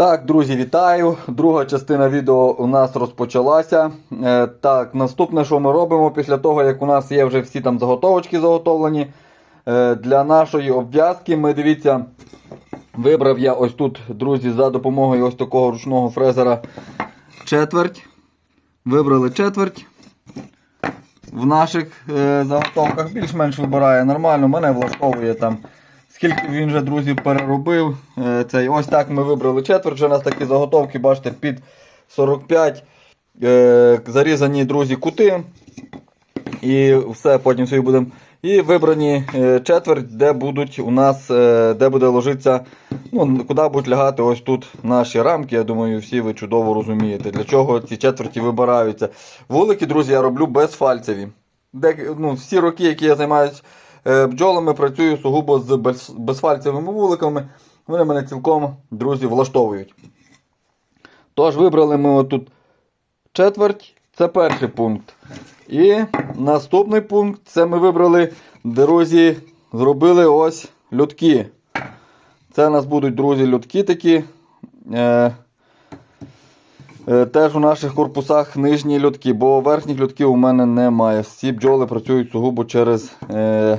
Так, друзі, вітаю. Друга частина відео у нас розпочалася. Е, так, наступне, що ми робимо після того, як у нас є вже всі там заготовочки заготовлені. Е, для нашої обв'язки ми дивіться, вибрав я ось тут, друзі, за допомогою ось такого ручного фрезера четверть. Вибрали четверть. В наших е, заготовках більш-менш вибирає нормально, мене влаштовує там. Скільки він вже, друзі, переробив. Е, цей. Ось так ми вибрали четверть. Вже у нас такі заготовки, бачите, під 45 е, зарізані, друзі, кути. І все, потім собі будемо. І вибрані е, четверть, де будуть у нас, де буде ложитися, ну, куди будуть лягати ось тут наші рамки. Я думаю, всі ви чудово розумієте, для чого ці четверті вибираються. Вулики, друзі, я роблю безфальцеві. Де, ну, всі роки, які я займаюся бджолами, працюю сугубо з без, безфальцевими вуликами. Вони мене цілком, друзі, влаштовують. Тож, вибрали ми отут четверть, це перший пункт. І наступний пункт це ми вибрали, друзі, зробили ось льотки. Це у нас будуть, друзі, льотки такі. Е, е, теж у наших корпусах нижні льотки, бо верхніх льотків у мене немає. Всі бджоли працюють сугубо через, е,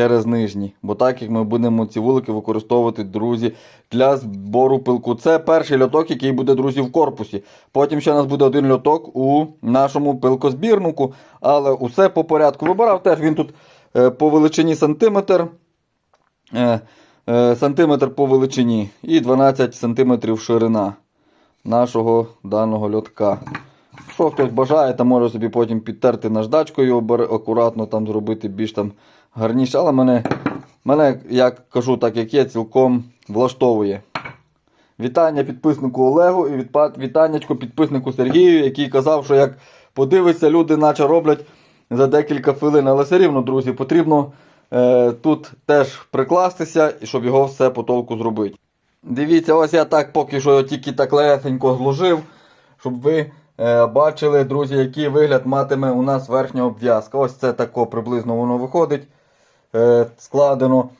через нижні. Бо так як ми будемо ці вулики використовувати, друзі, для збору пилку. Це перший льоток, який буде, друзі, в корпусі. Потім ще у нас буде один льоток у нашому пилкозбірнику. Але усе по порядку вибирав. Теж він тут е, по величині сантиметр. Е, е, сантиметр по величині і 12 сантиметрів ширина нашого даного льотка. Що хтось бажає, то може собі потім підтерти наждачкою акуратно там зробити більш там гарніше. Але мене, мене, як кажу, так як є, цілком влаштовує. Вітання підписнику Олегу і вітаннячко підписнику Сергію, який казав, що як подивиться, люди наче роблять за декілька хвилин. Але все рівно, друзі, потрібно е, тут теж прикластися, і щоб його все по толку зробити. Дивіться, ось я так поки що тільки так легенько зложив, щоб ви е, бачили, друзі, який вигляд матиме у нас верхня обв'язка. Ось це тако приблизно воно виходить. Е, складено.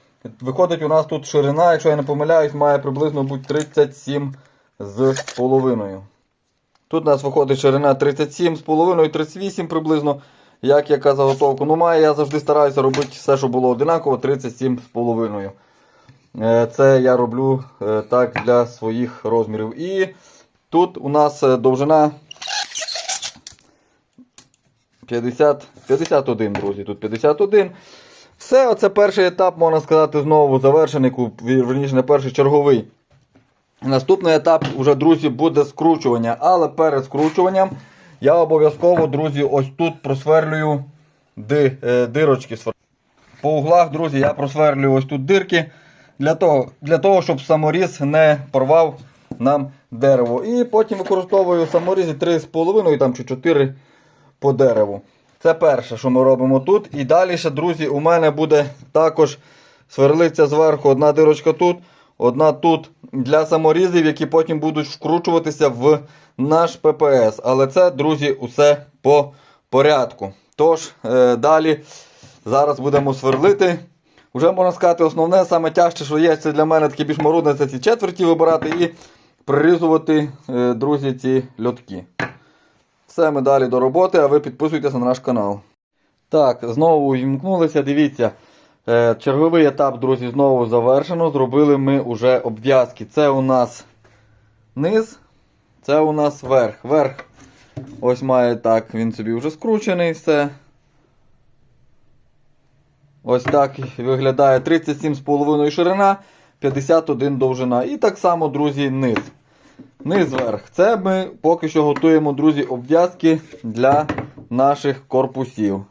Виходить, у нас тут ширина, якщо я не помиляюсь, має приблизно бути 37 з половиною. Тут у нас виходить ширина 37 з половиною, 38 приблизно, як яка заготовка. Ну, має, я завжди стараюся робити все, що було одинаково, 37 з половиною. Е, Це я роблю е, так для своїх розмірів. І тут у нас довжина 50, 51, друзі. Тут 51. Все, оце перший етап, можна сказати, знову завершений, вірніше, не перший черговий. Наступний етап, уже, друзі, буде скручування. Але перед скручуванням я обов'язково, друзі, ось тут просверлюю ди, е, дирочки. По углах, друзі, я просверлюю ось тут дирки. Для того, для того, щоб саморіз не порвав нам дерево. І потім використовую саморізи 3,5 там, чи 4 по дереву. Це перше, що ми робимо тут. І далі, друзі, у мене буде також сверлиться зверху одна дирочка тут, одна тут для саморізів, які потім будуть вкручуватися в наш ППС. Але це, друзі, усе по порядку. Тож, е, далі зараз будемо сверлити. Уже можна сказати, основне, саме тяжче, що є, це для мене таке більш марудне, це ці четверті вибирати і прирізувати, е, друзі, ці льотки. Все, ми далі до роботи, а ви підписуйтесь на наш канал. Так, знову вімкнулися, дивіться. Е, черговий етап, друзі, знову завершено. Зробили ми вже обв'язки. Це у нас низ, це у нас верх. Верх ось має так, він собі вже скручений все. Ось так виглядає 37,5 ширина, 51 довжина. І так само, друзі, низ. Низ верх. Це ми поки що готуємо, друзі, обв'язки для наших корпусів.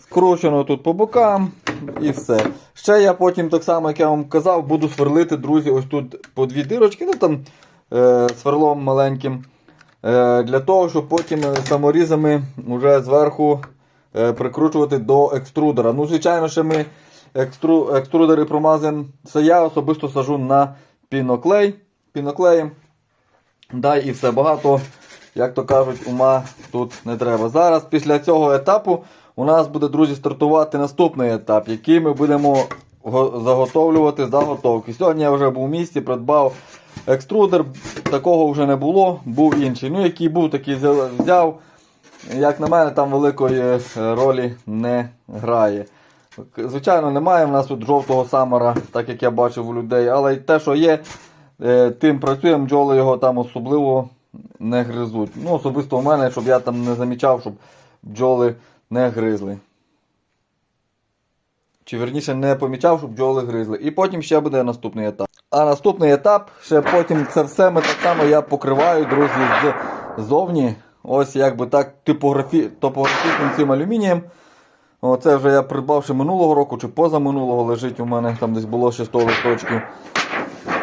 Скручено тут по бокам і все. Ще я потім, так само, як я вам казав, буду сверлити, друзі, ось тут по дві дирочки, ну там е, сверлом маленьким. Е, для того, щоб потім е, саморізами вже зверху е, прикручувати до екструдера. Ну, звичайно, що ми екстру, екструдери промазуємо. Це я особисто сажу на піноклей. Піноклеєм. Дай і все багато, як то кажуть, ума тут не треба. Зараз після цього етапу у нас буде, друзі, стартувати наступний етап, який ми будемо заготовлювати заготовки. Сьогодні я вже був в місті, придбав екструдер, такого вже не було, був інший. Ну, який був, такий взяв-. Як на мене, там великої е, ролі не грає. Звичайно, немає в нас тут жовтого самара, так як я бачив у людей, але те, що є, тим працюємо, бджоли його там особливо не гризуть. Ну, особисто у мене, щоб я там не замічав, щоб бджоли не гризли. Чи верніше не помічав, щоб бджоли гризли. І потім ще буде наступний етап. А наступний етап, ще потім це все ми так само я покриваю, друзі, ззовні. Ось якби так типографі... топографічним цим алюмінієм. Оце вже я придбав ще минулого року чи позаминулого лежить у мене, там десь було ще 100 листочків.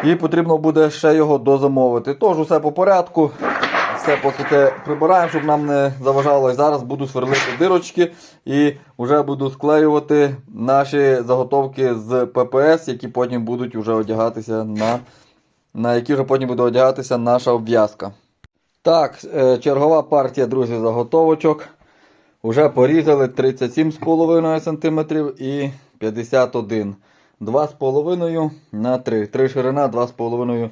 І потрібно буде ще його дозамовити. Тож усе по порядку. Все поки прибираємо, щоб нам не заважало. І зараз буду сверлити дирочки і вже буду склеювати наші заготовки з ППС, які потім будуть вже одягатися на, на які вже потім буде одягатися наша обв'язка. Так, е, чергова партія, друзі, заготовочок. Уже порізали 37,5 см і 51 2,5 на 3. 3 ширина, 2,5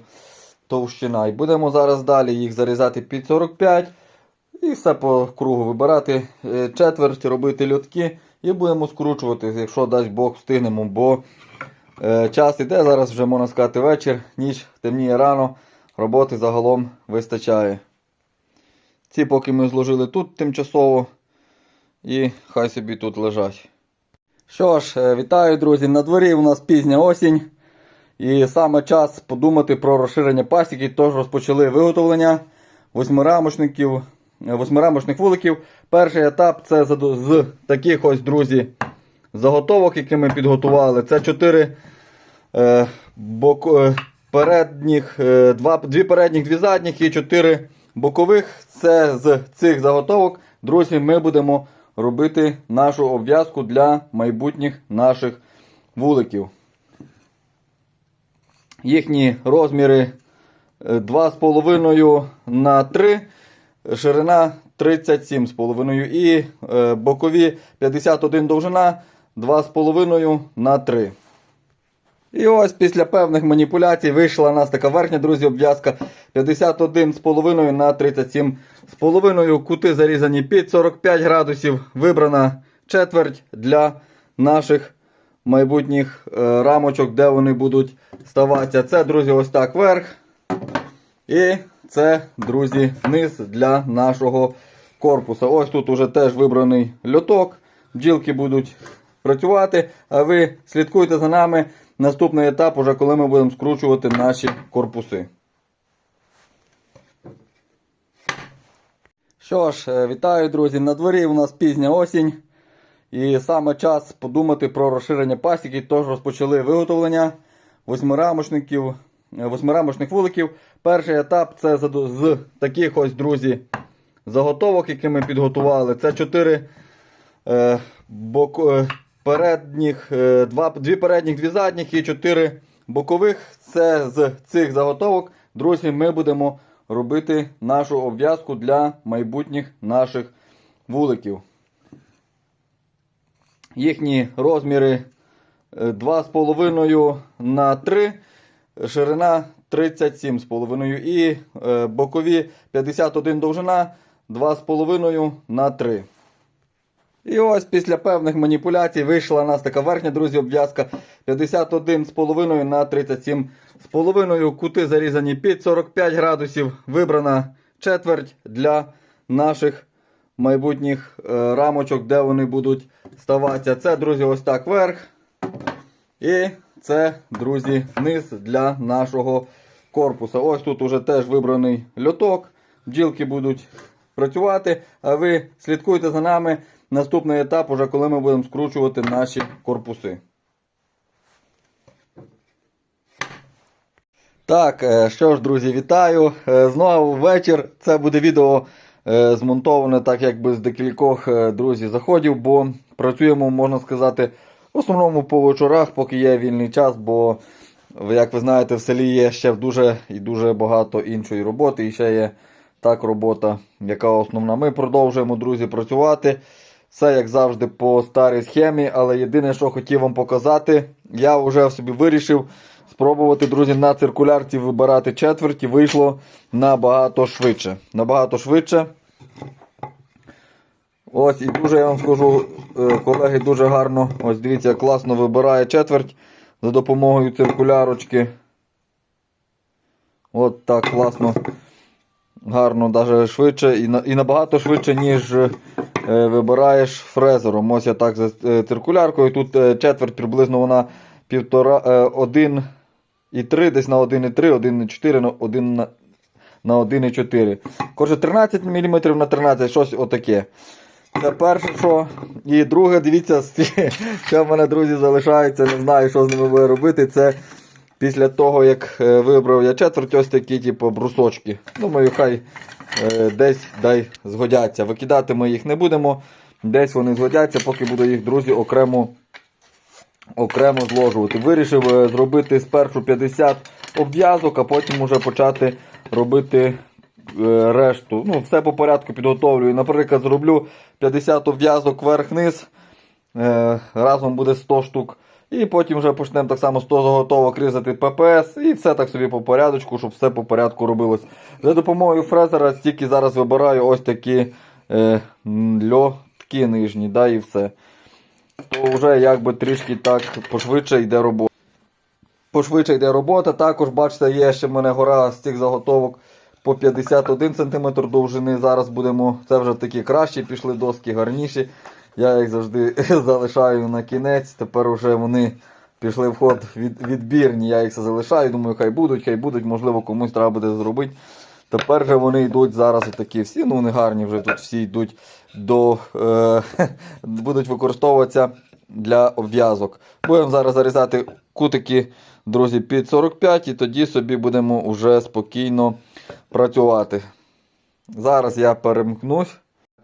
товщина. І будемо зараз далі їх зарізати під 45 і все по кругу вибирати е, четверть, робити льотки і будемо скручувати, якщо дасть Бог встигнемо, бо е, час іде, зараз вже можна сказати вечір, ніч темніє рано, роботи загалом вистачає. Ці поки ми зложили тут тимчасово і хай собі тут лежать. Що ж, е, вітаю, друзі! На дворі у нас пізня осінь. І саме час подумати про розширення пасіки. Тож розпочали виготовлення восьмирамочників, е, восьмирамочних вуликів. Перший етап це з, таких ось, друзі, заготовок, які ми підготували. Це 4 е, бок, е, передніх, е, два, дві передніх, дві задніх і 4 бокових. Це з цих заготовок, друзі, ми будемо робити нашу обв'язку для майбутніх наших вуликів. Їхні розміри е, 2,5 на 3, ширина 37,5 і е, бокові 51 довжина 2,5 на 3. І ось після певних маніпуляцій вийшла у нас така верхня, друзі, обв'язка 51,5 на 37,5. Кути зарізані під 45 градусів. Вибрана четверть для наших майбутніх е, рамочок, де вони будуть ставатися. Це, друзі, ось так верх. І це, друзі, низ для нашого корпуса. Ось тут уже теж вибраний льоток. Бджілки будуть працювати. А ви слідкуйте за нами. Наступний етап, уже коли ми будемо скручувати наші корпуси. Що ж, е, вітаю, друзі! На дворі у нас пізня осінь. І саме час подумати про розширення пасіки. Тож розпочали виготовлення восьмирамочників, е, восьмирамочних вуликів. Перший етап це з, таких ось, друзі, заготовок, які ми підготували. Це 4 е, бок, е, передніх, е, два, дві передніх, дві задніх і 4 бокових. Це з цих заготовок, друзі, ми будемо робити нашу обв'язку для майбутніх наших вуликів. Їхні розміри е, 2,5 на 3, ширина 37,5 і е, бокові 51 довжина 2,5 на 3. І ось після певних маніпуляцій вийшла у нас така верхня, друзі, обв'язка 51,5 на 37,5. Кути зарізані під 45 градусів. Вибрана четверть для наших майбутніх е, рамочок, де вони будуть ставатися. Це, друзі, ось так верх. І це, друзі, низ для нашого корпуса. Ось тут уже теж вибраний льоток. Бджілки будуть працювати. А ви слідкуйте за нами. Наступний етап, уже коли ми будемо скручувати наші корпуси. Так, е, що ж, друзі, вітаю. Е, Знову вечір. Це буде відео е, змонтоване так якби з декількох друзів заходів, бо працюємо, можна сказати, в основному по вечорах, поки є вільний час, бо, як ви знаєте, в селі є ще дуже і дуже багато іншої роботи. І ще є так робота, яка основна. Ми продовжуємо, друзі, працювати. Все, як завжди, по старій схемі, але єдине, що хотів вам показати, я вже собі вирішив, спробувати, друзі, на циркулярці вибирати четверті вийшло набагато швидше. Набагато швидше. Ось і дуже я вам скажу, е, колеги, дуже гарно. Ось дивіться, класно вибирає четверть за допомогою циркулярочки. От так класно. Гарно, навіть швидше і, на- і набагато швидше, ніж е, вибираєш фрезером. Ось я так за е, циркуляркою. Тут е, четверть приблизно вона півтора, е, 1 і 3, десь на 1,3, 1,4, на 1 на, на 1,4. Коротше, 13 мм на 13, щось отаке. Це перше, що. І друге, дивіться, що в мене, друзі, залишається, не знаю, що з ними буде робити. Це після того, як е, вибрав я четверть, ось такі, типу, брусочки. Думаю, хай е, десь дай згодяться. Викидати ми їх не будемо. Десь вони згодяться, поки буду їх, друзі, окремо, окремо зложувати. Вирішив е, зробити спершу 50 обв'язок, а потім уже почати робити решту. Ну, все по порядку підготовлюю. Наприклад, зроблю 50 обв'язок вверх-низ. Разом буде 100 штук. І потім вже почнемо так само 100 заготовок різати ППС і все так собі по порядочку, щоб все по порядку робилось. За допомогою фрезера стільки зараз вибираю ось такі е, льотки нижні, да, і все. То вже якби трішки так пошвидше йде робота. Пошвидше йде робота. Також, бачите, є ще в мене гора з цих заготовок по 51 см довжини. Зараз будемо, це вже такі кращі пішли доски, гарніші. Я їх завжди залишаю на кінець. Тепер вже вони пішли в ход від, відбірні. Я їх залишаю. Думаю, хай будуть, хай будуть, можливо, комусь треба буде зробити. Тепер же вони йдуть зараз такі всі, ну вони гарні вже тут всі йдуть до е, будуть використовуватися для обв'язок. Будемо зараз зарізати кутики, друзі, під 45 і тоді собі будемо вже спокійно працювати. Зараз я перемкнусь.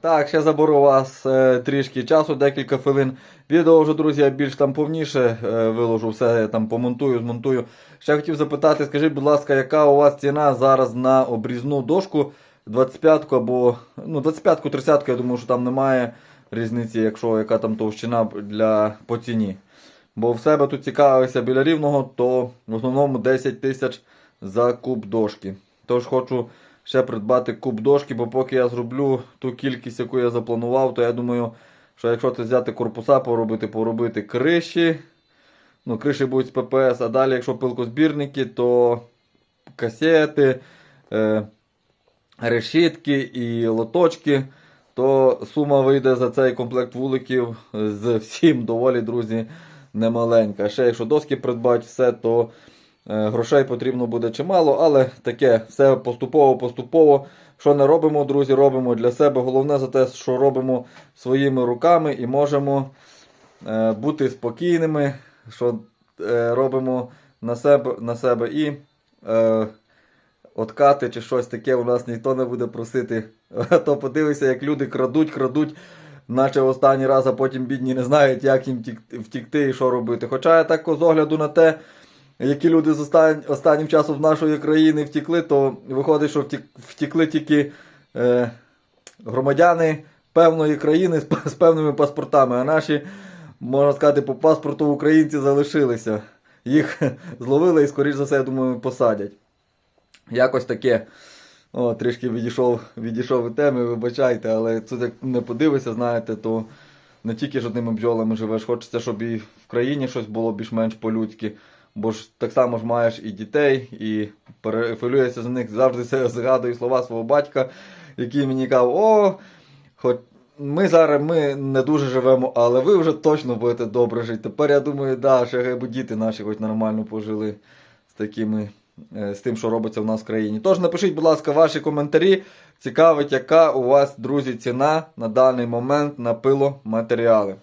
Так, ще заберу вас е, трішки часу, декілька хвилин. Відео вже, друзі, я більш там повніше е, виложу, все я там помонтую, змонтую. Ще хотів запитати, скажіть, будь ласка, яка у вас ціна зараз на обрізну дошку 25-ку або ну, 25-ку, 30-ку, я думаю, що там немає різниці, якщо яка там товщина для, по ціні. Бо в себе тут цікавився біля рівного, то в основному 10 тисяч за куб дошки. Тож хочу ще придбати куб дошки, бо поки я зроблю ту кількість, яку я запланував, то я думаю, що якщо це взяти корпуса, поробити, поробити криші. Ну, криші будуть з ППС, а далі, якщо пилкозбірники, то касети, е, решітки і лоточки, то сума вийде за цей комплект вуликів з всім доволі, друзі, немаленька. Ще якщо доски придбати все, то грошей потрібно буде чимало, але таке все поступово-поступово. Що не робимо, друзі, робимо для себе. Головне за те, що робимо своїми руками і можемо е, бути спокійними, що е, робимо на себе, на себе і е, откати чи щось таке у нас ніхто не буде просити. То подивися, як люди крадуть, крадуть, наче в останній раз, а потім бідні не знають, як їм втікти і що робити. Хоча я так з огляду на те, які люди з остан... останнім часом з нашої країни втікли, то виходить, що втік... втікли тільки е... громадяни певної країни з, з певними паспортами, а наші, можна сказати, по паспорту українці залишилися. Їх зловили і, скоріш за все, я думаю, посадять. Якось таке. О, трішки відійшов, відійшов від теми, вибачайте, але тут як не подивишся, знаєте, то не тільки ж одними бджолами живеш, хочеться, щоб і в країні щось було більш-менш по-людськи. Бо ж так само ж маєш і дітей, і перефилюєшся за них, завжди згадую слова свого батька, який мені казав, о, хоч ми зараз ми не дуже живемо, але ви вже точно будете добре жити. Тепер я думаю, да, ще хай діти наші хоч нормально пожили з такими. е, З тим, що робиться в нас в країні. Тож напишіть, будь ласка, ваші коментарі. Цікавить, яка у вас, друзі, ціна на даний момент на пиломатеріали.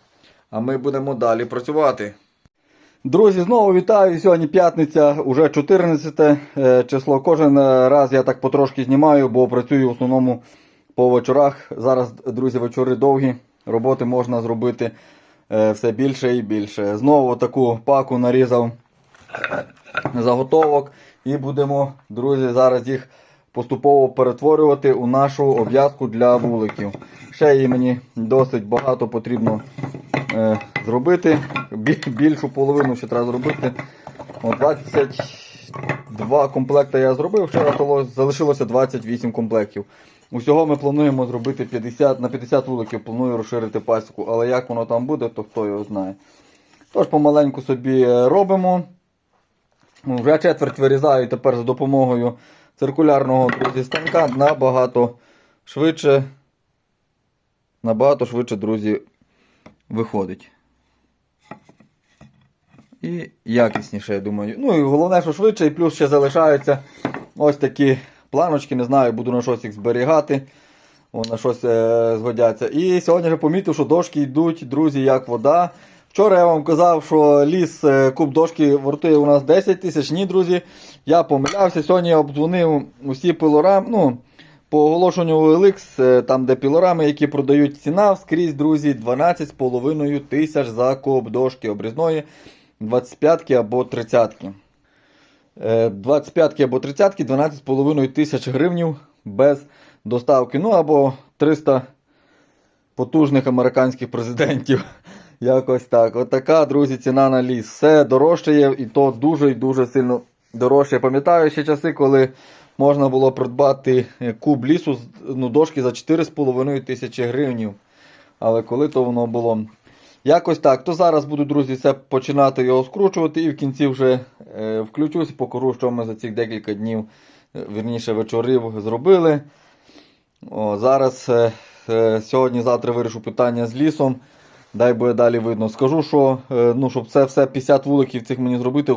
А ми будемо далі працювати. Друзі, знову вітаю. Сьогодні п'ятниця, уже 14 е, число. Кожен е, раз я так потрошки знімаю, бо працюю в основному по вечорах. Зараз, друзі, вечори довгі. Роботи можна зробити е, все більше і більше. Знову таку паку нарізав заготовок і будемо, друзі, зараз їх поступово перетворювати у нашу обв'язку для вуликів. Ще її мені досить багато потрібно зробити. Більшу половину ще треба зробити. О, 22 комплекти я зробив, вчора залишилося 28 комплектів. Усього ми плануємо зробити 50, на 50 вуликів, планую розширити пасіку, але як воно там буде, то хто його знає. Тож помаленьку собі е, робимо. Ну, Вже четверть вирізаю тепер за допомогою циркулярного друзі станка набагато швидше. Набагато швидше, друзі, виходить. І якісніше, я думаю. Ну і головне, що швидше, і плюс ще залишаються ось такі планочки, не знаю, буду на щось їх зберігати. О, на щось е, згодяться. І сьогодні вже помітив, що дошки йдуть, друзі, як вода. Вчора я вам казав, що ліс е, куб дошки вартує у нас 10 тисяч. Ні, друзі. Я помилявся. Сьогодні я обдзвонив усі пилорами. Ну, по оголошенню OLX, е, там де пілорами, які продають ціна, скрізь, друзі, 12,5 тисяч за куб дошки обрізної, 25 або 30-ки. 25 або 30-ки 12,5 тисяч гривнів без доставки. Ну або 300 потужних американських президентів. Якось так. Отака, друзі, ціна на ліс. Все дорожчає і то дуже і дуже сильно дорожче. Пам'ятаю ще часи, коли можна було придбати куб лісу, ну, дошки за 4,5 тисячі гривнів. Але коли то воно було. Якось так. То зараз буду, друзі, це починати його скручувати і в кінці вже е, включусь, покажу, що ми за цих декілька днів, е, вірніше вечорів зробили. О, зараз е, е, сьогодні-завтра вирішу питання з лісом. Дай буде далі видно. Скажу, що е, ну, щоб це все 50 вуликів цих мені зробити,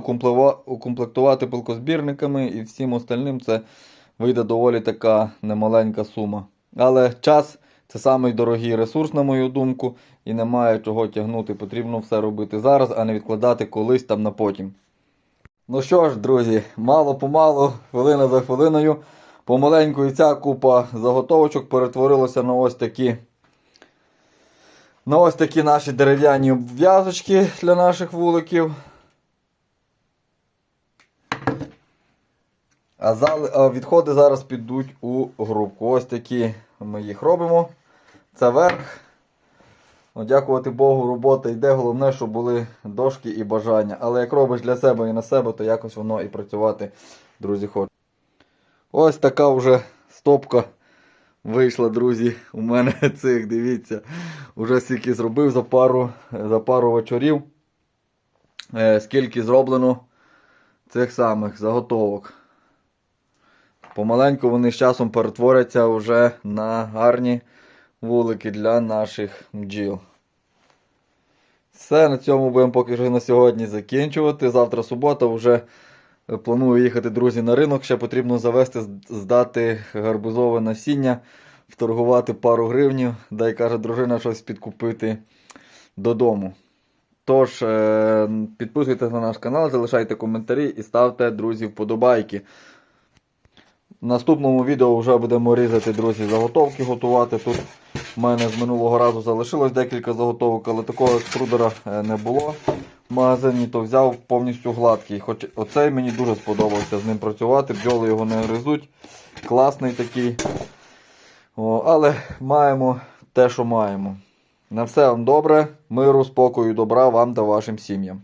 укомплектувати пилкозбірниками і всім остальним, це вийде доволі така немаленька сума. Але час це самий дорогий ресурс, на мою думку, і немає чого тягнути. Потрібно все робити зараз, а не відкладати колись там на потім. Ну що ж, друзі, мало-помалу, хвилина за хвилиною. Помаленьку і ця купа заготовочок перетворилася на ось такі. На ось такі наші дерев'яні обв'язочки для наших вуликів. А, відходи зараз підуть у грубку. Ось такі ми їх робимо. Це верх. Ну, дякувати Богу, робота йде. Головне, щоб були дошки і бажання. Але як робиш для себе і на себе, то якось воно і працювати, друзі, хоче. Ось така вже стопка вийшла, друзі. У мене цих, дивіться. Уже скільки зробив за пару, за пару вечорів. Е, скільки зроблено цих самих заготовок. Помаленьку вони з часом перетворяться вже на гарні вулики для наших бджіл. Все, на цьому будемо поки що на сьогодні закінчувати. Завтра субота вже планую їхати, друзі, на ринок. Ще потрібно завести, здати гарбузове насіння, вторгувати пару гривнів, дай каже дружина щось підкупити додому. Тож, е, підписуйтесь на наш канал, залишайте коментарі і ставте, друзі, вподобайки. В наступному відео вже будемо різати, друзі, заготовки готувати. Тут в мене з минулого разу залишилось декілька заготовок, але такого екструдера е, не було магазині, то взяв повністю гладкий. Хоч оцей мені дуже сподобався з ним працювати, бджоли його не гризуть. Класний такий. О, але маємо те, що маємо. На все вам добре, миру, спокою, добра вам та вашим сім'ям.